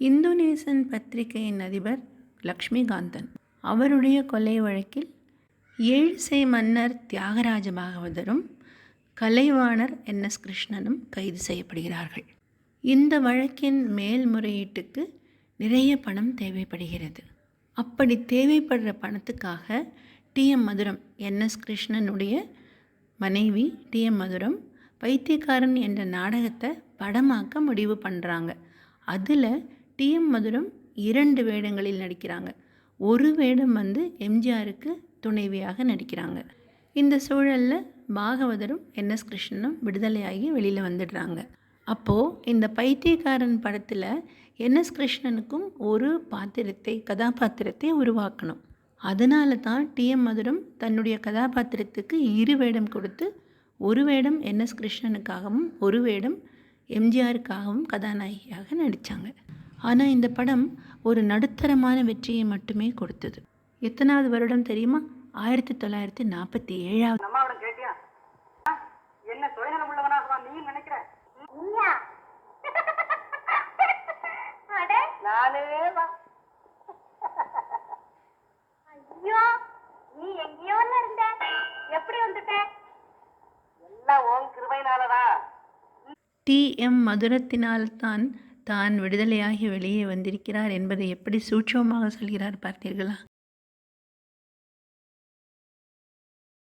இந்தோனேசன் பத்திரிகையின் அதிபர் லக்ஷ்மிகாந்தன். அவருடைய கொலை வழக்கில் ஏழிசை மன்னர் தியாகராஜ பாகவதரும் கலைவாணர் என். எஸ். கிருஷ்ணனும் கைது செய்யப்படுகிறார்கள். இந்த வழக்கின் மேல்முறையீட்டுக்கு நிறைய பணம் தேவைப்படுகிறது. அப்படி தேவைப்படுற பணத்துக்காக டிஎம் மதுரம் என்எஸ் கிருஷ்ணனுடைய மனைவி டிஎம் மதுரம் பைத்தியக்காரன் என்ற நாடகத்தை படமாக்க முடிவு பண்ணுறாங்க அதில் டிஎம் மதுரம் இரண்டு வேடங்களில் நடிக்கிறாங்க. ஒரு வேடம் வந்து எம்ஜிஆருக்கு துணைவியாக நடிக்கிறாங்க. இந்த சூழலில் பாகவதரும் என்எஸ் கிருஷ்ணனும் விடுதலையாகி வெளியில் வந்துடுறாங்க. அப்போது இந்த பைத்தியக்காரன் படத்தில் என்எஸ் கிருஷ்ணனுக்கும் ஒரு பாத்திரத்தை கதாபாத்திரத்தை உருவாக்கணும். அதனால தான் டிஎம் மதுரம் தன்னுடைய கதாபாத்திரத்துக்கு இரு வேடம் கொடுத்து ஒரு வேடம் என்எஸ் கிருஷ்ணனுக்காகவும் ஒரு வேடம் எம்ஜிஆருக்காகவும் கதாநாயகியாக நடித்தாங்க ஆனால் இந்த படம் ஒரு நடுத்தரமான வெற்றியை மட்டுமே கொடுத்தது. எத்தனாவது வருடம் தெரியுமா? ஆயிரத்தி தொள்ளாயிரத்தி நாற்பத்தி ஏழாவது. என்ன சுயநலம் உள்ளவனாகவா நீ நினைக்கிற? ஐயோ நீ எங்கேயோல இருந்த. எப்படி வந்துட்ட? எல்லாம் உன் கிருபையினாலதான். டி எம் மதுரத்தினால்தான் தான் விடுதலையாகி வெளியே வந்திருக்கிறார் என்பதை எப்படி சூட்சமாக சொல்கிறார் பார்த்தீர்களா?